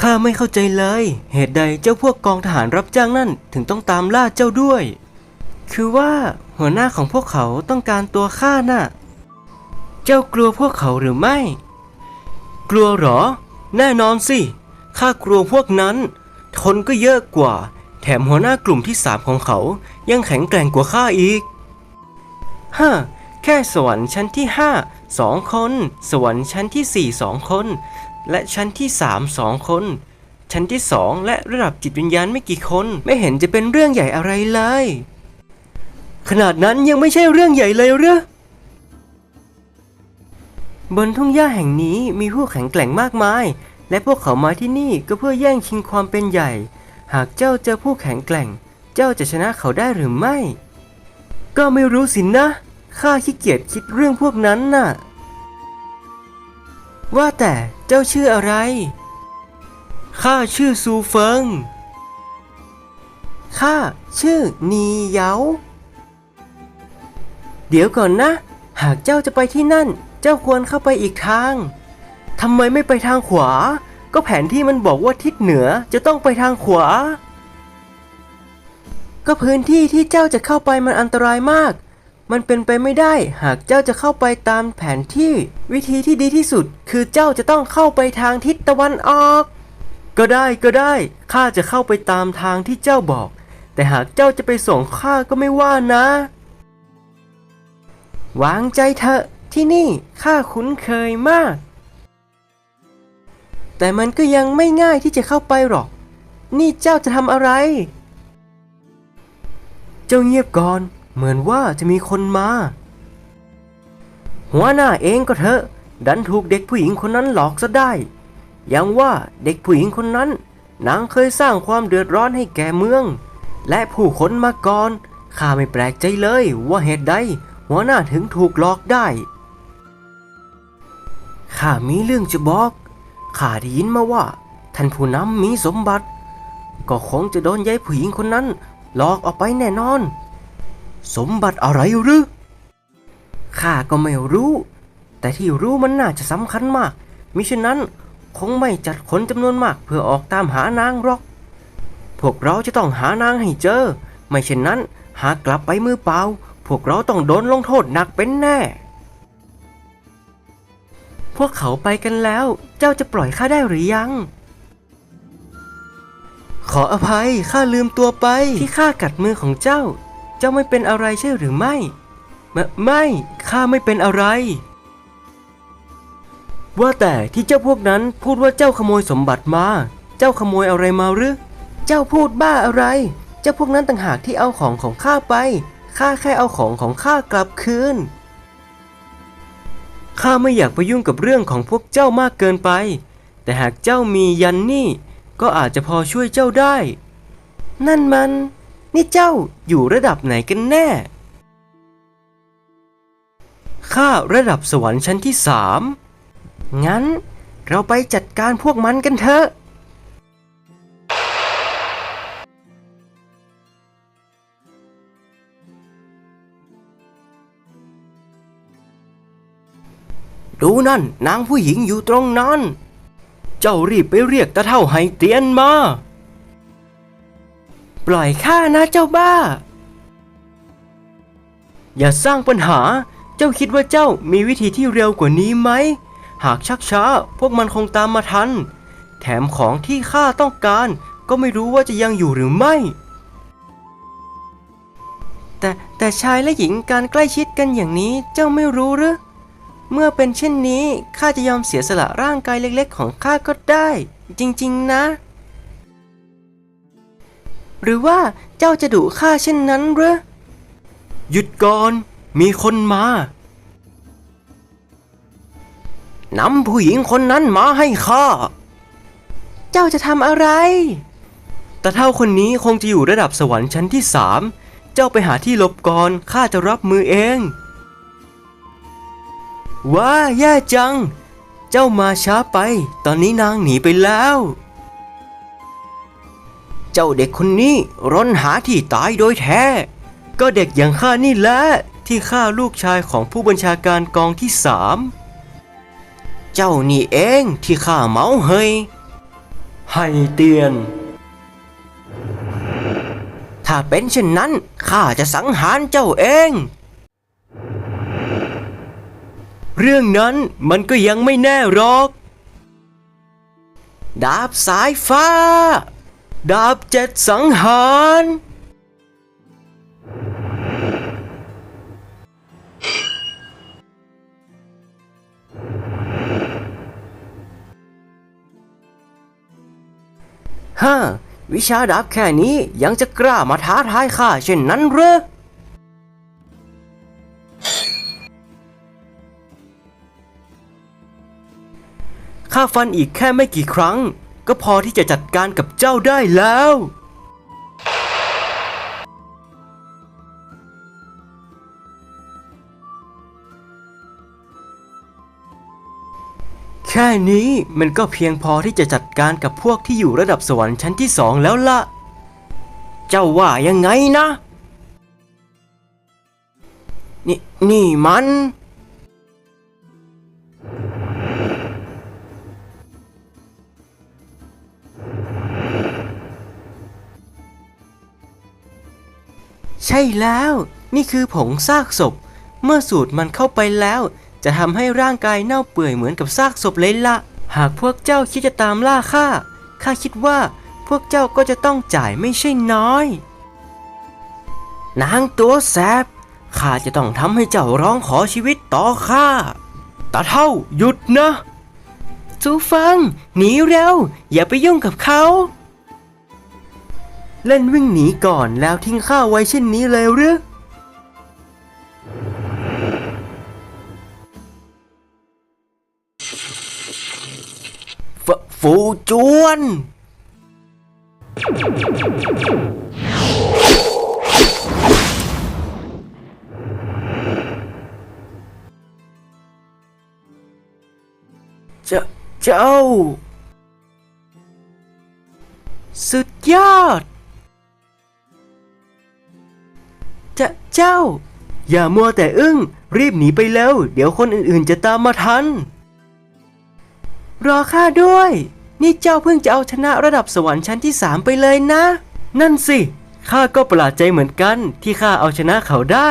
ข้าไม่เข้าใจเลย เหตุใดเจ้าพวกกองทหารรับจ้างนั่นถึงต้องตามล่าเจ้าด้วย คือว่าหัวหน้าของพวกเขาต้องการตัวข้าน่ะ เจ้ากลัวพวกเขาหรือไม่ กลัวหรอ แน่นอนสิ ข้ากลัวพวกนั้น คนก็เยอะกว่า แถมหัวหน้ากลุ่มที่สามของเขา ยังแข็งแกร่งกว่าข้าอีก ฮะ แค่สวรรค์ชั้นที่ห้า สองคน สวรรค์ชั้นที่สี่สองคน และชั้นที่สามสองคน ชั้นที่สองและระดับจิตวิญญาณไม่กี่คน ไม่เห็นจะเป็นเรื่องใหญ่อะไรเลย ขนาดนั้นยังไม่ใช่เรื่องใหญ่เลยหรือบนทุ่งหญ้าแห่งนี้มีผู้แข็งแกร่งมากมาย และพวกเขามาที่นี่ก็เพื่อแย่งชิงความเป็นใหญ่ หากเจ้าเจอผู้แข็งแกร่ง เจ้าจะชนะเขาได้หรือไม่ ก็ไม่รู้สินนะ ข้าขี้เกียจคิดเรื่องพวกนั้นน่ะ ว่าแต่เจ้าชื่ออะไร ข้าชื่อซูเฟิง ข้าชื่อนีเยา เดี๋ยวก่อนนะ หากเจ้าจะไปที่นั่น เจ้าควรเข้าไปอีกทาง ทำไมไม่ไปทางขวา ก็แผนที่มันบอกว่าทิศเหนือจะต้องไปทางขวา ก็พื้นที่ที่เจ้าจะเข้าไปมันอันตรายมาก มันเป็นไปไม่ได้ หากเจ้าจะเข้าไปตามแผนที่ วิธีที่ดีที่สุด คือเจ้าจะต้องเข้าไปทางทิศตะวันออก ก็ได้ก็ได้ข้าจะเข้าไปตามทางที่เจ้าบอก แต่หากเจ้าจะไปส่งข้าก็ไม่ว่านะ วางใจเถอะที่นี่ข้าคุ้นเคยมาก แต่มันก็ยังไม่ง่ายที่จะเข้าไปหรอก นี่เจ้าจะทำอะไร เจ้าเงียบก่อน เหมือนว่าจะมีคนมา หัวหน้าเองก็เถอะ ดันถูกเด็กผู้หญิงคนนั้นหลอกซะได้ ยังว่าเด็กผู้หญิงคนนั้นนางเคยสร้างความเดือดร้อนให้แก่เมือง และผู้คนมาก่อนข้าไม่แปลกใจเลยว่าเหตุใดหัวหน้าถึงถูกหลอกได้ข้ามีเรื่องจะบอกข้าได้ยินมาว่า ท่านผู้นำมีสมบัติ ก็คงจะโดนยายผู้หญิงคนนั้นหลอกออกไปแน่นอน สมบัติอะไรหรือ ข้าก็ไม่รู้ แต่ที่รู้มันน่าจะสำคัญมาก มิฉะนั้นคงไม่จัดคนจำนวนมากเพื่อออกตามหานางหรอก พวกเราจะต้องหานางให้เจอ ไม่เช่นนั้น หากกลับไปมือเปล่า พวกเราต้องโดนลงโทษหนักเป็นแน่ พวกเขาไปกันแล้ว เจ้าจะปล่อยข้าได้หรือยัง ขออภัยข้าลืมตัวไปที่ข้ากัดมือของเจ้า เจ้าไม่เป็นอะไรใช่หรือไม่ไม่ไม่ข้าไม่เป็นอะไร ว่าแต่ที่เจ้าพวกนั้นพูดว่าเจ้าขโมยสมบัติมา เจ้าขโมยอะไรมาหรือ เจ้าพูดบ้าอะไร เจ้าพวกนั้นต่างหากที่เอาของของข้าไป ข้าแค่เอาของของข้ากลับคืน ข้าไม่อยากไปยุ่งกับเรื่องของพวกเจ้ามากเกินไป แต่หากเจ้ามียันนี่ ก็อาจจะพอช่วยเจ้าได้ นั่นมัน นี่เจ้าอยู่ระดับไหนกันแน่ ข้าระดับสวรรค์ชั้นที่สามงั้นเราไปจัดการพวกมันกันเถอะ ดูนั่น นางผู้หญิงอยู่ตรงนั้น เจ้ารีบไปเรียกตาเท่าไฮเตียนมา ปล่อยข้านะเจ้าบ้า อย่าสร้างปัญหา เจ้าคิดว่าเจ้ามีวิธีที่เร็วกว่านี้ไหม หากชักช้าพวกมันคงตามมาทัน แถมของที่ข้าต้องการ ก็ไม่รู้ว่าจะยังอยู่หรือไม่ แต่แต่ชายและหญิงการใกล้ชิดกันอย่างนี้เจ้าไม่รู้หรือ เมื่อเป็นเช่นนี้ข้าจะยอมเสียสละร่างกายเล็กๆ ของข้าก็ได้ จริง ๆ นะ หรือว่าเจ้าจะดุข้าเช่นนั้นหรือหยุดก่อน มีคนมานำผู้หญิงคนนั้นมาให้ข้า เจ้าจะทำอะไร แต่เท่าคนนี้คงจะอยู่ระดับสวรรค์ชั้นที่สามเจ้าไปหาที่หลบก่อนข้าจะรับมือเอง ว้าแย่จัง เจ้ามาช้าไป ตอนนี้นางหนีไปแล้ว เจ้าเด็กคนนี้ร้นหาที่ตายโดยแท้ ก็เด็กอย่างข้านี่แหละที่ฆ่าลูกชายของผู้บัญชาการกองที่สามเจ้านี่เองที่ข้าเมาเฮยให้เตียน ถ้าเป็นเช่นนั้นข้าจะสังหารเจ้าเอง เรื่องนั้นมันก็ยังไม่แน่หรอก ดาบสายฟ้า ดาบเจ็ดสังหาร ฮ่า วิชาดาบแค่นี้ยังจะกล้ามาท้าทายข้าเช่นนั้นเหรอ ข้าฟันอีกแค่ไม่กี่ครั้ง ก็พอที่จะจัดการกับเจ้าได้แล้ว แค่นี้มันก็เพียงพอที่จะจัดการกับพวกที่อยู่ระดับสวรรค์ชั้นที่สองแล้วล่ะ เจ้าว่ายังไงนะ นี่นี่มัน ใช่แล้ว นี่คือผงซากศพ เมื่อสูดมันเข้าไปแล้ว จะทำให้ร่างกายเน่าเปื่อยเหมือนกับซากศพเลยละ หากพวกเจ้าคิดจะตามล่าข้าข้าคิดว่าพวกเจ้าก็จะต้องจ่ายไม่ใช่น้อย นางตัวแสบข้าจะต้องทำให้เจ้าร้องขอชีวิตต่อข้าตาเท่าหยุดนะจูฟัง หนีเร็ว อย่าไปยุ่งกับเขา เล่นวิ่งหนีก่อนแล้วทิ้งข้าไว้เช่นนี้เลยหรือฟฟูจวน เจ้า เจ้า สุดยอด จะเจ้า อย่ามัวแต่อึ้ง รีบหนีไปแล้วเดี๋ยวคนอื่นๆจะตามมาทัน รอข้าด้วย นี่เจ้าเพิ่งจะเอาชนะระดับสวรรค์ชั้นที่สามไปเลยนะ นั่นสิข้าก็ประหลาดใจเหมือนกันที่ข้าเอาชนะเขาได้